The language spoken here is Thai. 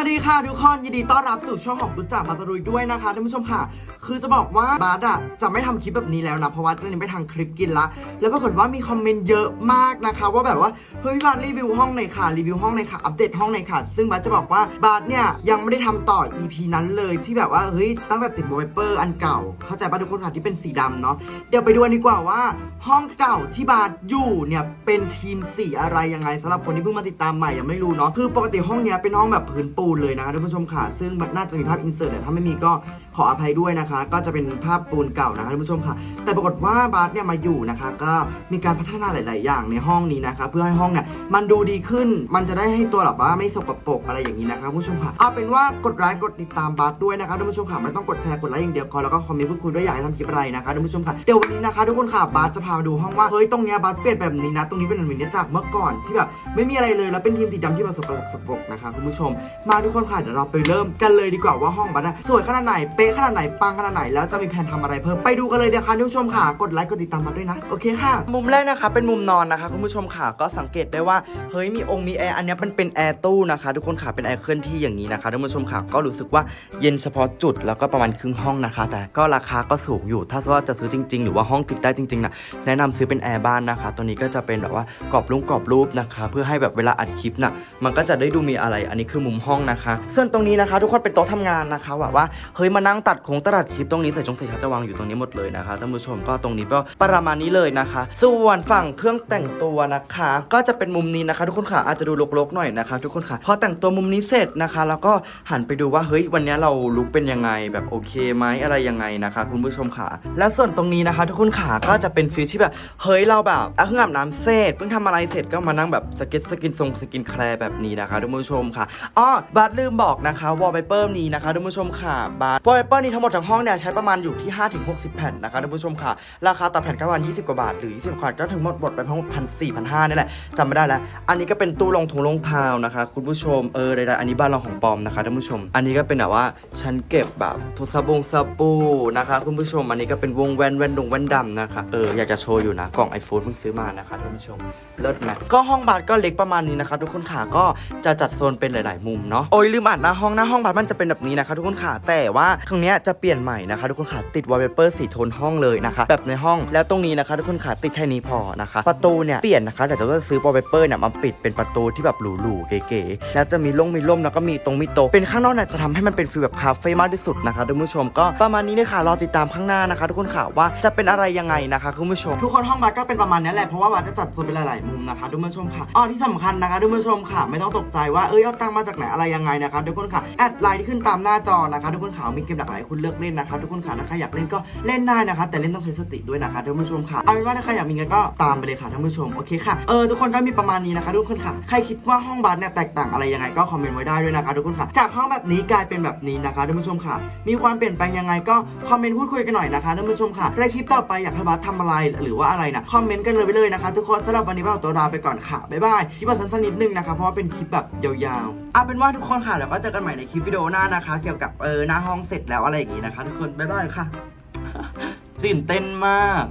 สวัสดีค่ะทุกคนยินดีต้อนรับสู่ช่องของตุ๊จ่ามาตรุยด้วยนะคะท่านผู้ชมค่ะ คือจะบอกว่าบาร์ดอะจะไม่ทำคลิปแบบนี้แล้วนะเพราะว่าจะเน้นไปทางคลิปกินละแล้วปรากฏว่ามีคอมเมนต์เยอะมากนะคะ ว่าแบบว่าเฮ้ยพี่บาร์ดรีวิวห้องหน่อยค่ะรีวิวห้องหน่อยค่ะอัปเดตห้องหน่อยค่ะ ซึ่งบาร์ดจะบอกว่าบาร์ดเนี่ยยังไม่ได้ทำต่อ EP นั้นเลยที่แบบว่าเฮ้ยตั้งแต่ติดวอลเปเปอร์อันเก่า เข้าใจป่ะทุกคนค่ะที่เป็นสีดำเนาะเดี๋ยวไปดูดีกว่าว่าห้องเก่าที่บาร์ดอยู่เนี่ยเป็นทีมสีอะไรยังไงสำหรับคนที่เพิ่งมาติดตามใหม่ยังไม่รู้เนาะคือปกติห้องเนี้ยเป็นห้องแบบพื้นปูนเลยนะคะท่านผู้ชมค่ะ ซึ่งมันน่าจะมีภาพอินเสิร์ตแต่ถ้าไม่มีก็ขออภัยด้วยนะคะ ก็จะเป็นภาพปูนเก่านะคะท่านผู้ชมค่ะ แต่ปรากฏว่าบาร์ดเนี่ยมาอยู่นะคะ ก็มีการพัฒนาหลาย ๆ อย่างในห้องนี้นะคะ เพื่อให้ห้องเนี่ยมันดูดีขึ้น มันจะได้ให้ตัวแบบว่าไม่สกปรกอะไรอย่างนี้นะคะผู้ชมค่ะเอาเป็นว่ากดไลค์กดติดตามบาร์ดด้วยนะคะท่านผู้ชมค่ะไม่ต้องกดแชร์กดไลค์อย่างเดียวพอแล้วก็คอมเมนต์พูดคุยด้วยอยากให้ทำคลิปอะไรนะคะท่านผู้ชมค่ะเดี๋ยววันนี้นะคะทุกคนค่ะบาร์ดจะพามาดูห้องว่าเฮ้ยตรงเนี้ยบาร์ดเปลี่ยนแบบนี้นะตรงนี้เป็นแบบนี้จากเมื่อก่อนที่แบบไม่มีอะไรเลยแล้วเป็นทีมสีดำที่แบบสกปรกสกปรกนะคะคุณผู้ชมมาทุกคนค่ะเดี๋ยวเราไปเริ่มกันเลยดีกว่าว่าห้องบัตรสวยขนาดไหนเป๊ะขนาดไหนปังขนาดไหนแล้วจะมีแผนทำอะไรเพิ่มไปดูกันเลยเดี๋ยวค่ะคุณผู้ชมค่ะกดไลค์กดติดตามบัตรด้วยนะโอเคค่ะ มุมแรกนะคะเป็นมุมนอนนะคะคุณผู้ชมค่ะก็สังเกตได้ว่าเฮ้ยมีองค์มีแอร์อันนี้มันเป็นแอร์ตู้นะคะ ทุกคนค่ะเป็นแอร์เคลื่อนที่อย่างนี้นะคะทุกผู้ชมค่ะก็รู้สึกว่าเย็นเฉพาะจุดแล้วก็ประมาณครึ่งห้องนะคะ แต่ก็ราคาก็สูงอยู่ ถ้าว่าจะซื้อจริง ๆ หรือว่าห้องติดได้จริงๆนะแนะนำซื้อเป็นแอร์บ้านนะคะ ตัวนี้ก็จะเป็นแบบว่ากรอบรูปกรอบรูปนะคะ เพื่อให้แบบเวลาอัดคลิปน่ะมันก็จะได้ดูมีอะไรอันนี้คือมุมห้องนะคะ ส่วนตรงนี้นะคะ ทุกคนเป็นโต๊ะทำงานนะคะแบบว่าเฮ้ยมานั่งตัดคงตัดคลิปตรงนี้ใส่จงใส่ชาร์จะวางอยู่ตรงนี้หมดเลยนะคะท่านผู้ชมก็ตรงนี้ก็ประมาณนี้เลยนะคะ ส่วนฝั่งเครื่องแต่งตัวนะคะ ก็จะเป็นมุมนี้นะคะ ทุกคนค่ะอาจจะดูรกๆหน่อยนะคะ ทุกคนค่ะพอแต่งตัวมุมนี้เสร็จนะคะ แล้วก็หันไปดูว่าเฮ้ยวันนี้เราลุกเป็นยังไงแบบโอเคไหมอะไรยังไงนะคะ คุณผู้ชมค่ะ แล้วส่วนตรงนี้นะคะ ทุกคนค่ะก็จะเป็นฟิลที่แบบเฮ้ยเราแบบเพิ่งอาบน้ำเสร็จเพิ่งทำอะไรเสร็จก็มานั่งแบบสเก็ตสกินทรงสกินแคร์แบบนี้นะคะทุกผู้ชมค่ะอ๋อบาร์ลืมบอกนะคะวอลเปเปอร์นี้นะคะทุกผู้ชมค่ะบาร์วอลเปเปอร์นี้ทั้งหมดทั้งห้องเนี่ยใช้ประมาณอยู่ที่ 5-60 แผ่นนะคะทุกผู้ชมค่ะ ราคาต่อแผ่นก็ประมาณ 20 กว่าบาท หรือ 20บาทก็ถึงหมดหมดไปทั้งหมดพันสี่พันห้านี่แหละจำไม่ได้แล้ว อันนี้ก็เป็นตู้รองถุงรองเท้านะคะ คุณผู้ชมเออใดๆอันนี้บ้านเราของปลอมนะคะท่านผู้ชม อันนี้ก็เป็นแบบว่าชั้นเก็บแบบทุสบงสบู่นะคะ คุณผู้ชมอันนี้ก็เป็นวงแว่นแว่นดงแว่นดำนะคะเอออยากจะโชว์อยู่นะกล่อง iPhone เพิ่งซื้อมานะคะท่านผู้ชมเลิศไหมก็ห้องบัตรก็เล็กประมาณนี้นะคะ ทุกคนค่ะก็จะจัดโซนเป็นหลาย ๆ มุมเนาะโอ้ยลืมอ่านหน้าห้องหน้าห้องบัตรมันจะเป็นแบบนี้นะคะ ทุกคนค่ะแต่ว่าครั้งเนี้ยจะเปลี่ยนใหม่นะคะ ทุกคนค่ะติดวอลเปเปอร์สีโทนห้องเลยนะคะ แบบในห้องแล้วตรงนี้นะคะ ทุกคนค่ะติดแค่นี้พอนะคะ ประตูเนี่ยเปลี่ยนนะคะแต่จะว่าซื้อวอลเปเปอร์เนี่ยมาปิดเป็นประตูที่แบบหรูๆเก๋ๆแล้วจะมีล่งมีล่มแล้วก็มีตรงมีโต๊ะเป็นข้างนอกเนี่ยจะทำให้มันเป็นฟีลแบบคาเฟ่มากที่สุดนะคะท่านผู้ชมก็ประมาณนี้เลยค่ะรอติดตามข้างหน้านะคะ ทุกคนค่ะว่าจะเป็นอะไรยังไงนะคะคุณผู้ชม ทุกคนห้องบัตก็เป็นประมาณนี้แหละเพราะว่าบัตจะจัดโซนเป็นหลายๆมุมนะคะทุกผู้ชมค่ะอ๋อที่สำคัญนะคะทุกผู้ชมค่ะ ไม่ต้องตกใจว่าเอ้ยเอาตังมาจากไหนอะไรยังไงนะคะทุกคนค่ะแอดไลน์ที่ขึ้นตามหน้าจอนะคะทุกคนค่ะมีเกมหลากหลายคุณเลือกเล่นนะคะทุกคนค่ะถ้าใครอยากเล่นก็เล่นได้นะคะ แต่เล่นต้องใช้สติด้วยนะคะท่านผู้ชมค่ะเอาเป็นว่าถ้าใครอยากมีเงินก็ตามไปเลยค่ะท่านผู้ชมโอเคค่ะเออทุกคนก็มีประมาณนี้นะคะทุกคนค่ะใครคิดว่าห้องบัตเนี่ยแตกต่างอะไรยังไงก็คอมเมนต์ไว้ได้ด้วยนะคะทุกคนค่ะ จากห้องแบบนี้กลายเป็นแบบนี้นะคะท่านผู้ชมค่ะ มีความเปลี่ยนแปลงยังไงก็คอมเมนต์พูดคุยกันหน่อยนะคะท่านผู้ชมค่ะในคลิปต่อไปอยากให้บัตทำอะไรหรือว่าอะไรนะคอมเมนต์กันเลยไปเลยนะคะ ทุกคนสำหรับวันนี้บัตขอตัวลาไปก่อนค่ะบ๊ายบายคลิปสั้นๆนิดนึงนะคะเพราะว่าเป็นคลิปแบบยาวๆเอาเป็นว่าทุกคนค่ะแล้วก็เจอกันใหม่ในคลิปวิดีโอหน้านะคะ เกี่ยวกับเออหน้าห้องเสร็จแล้วอะไรอย่างนี้นะคะ ทุกคนบ๊ายบายค่ะตื่นเต้นมาก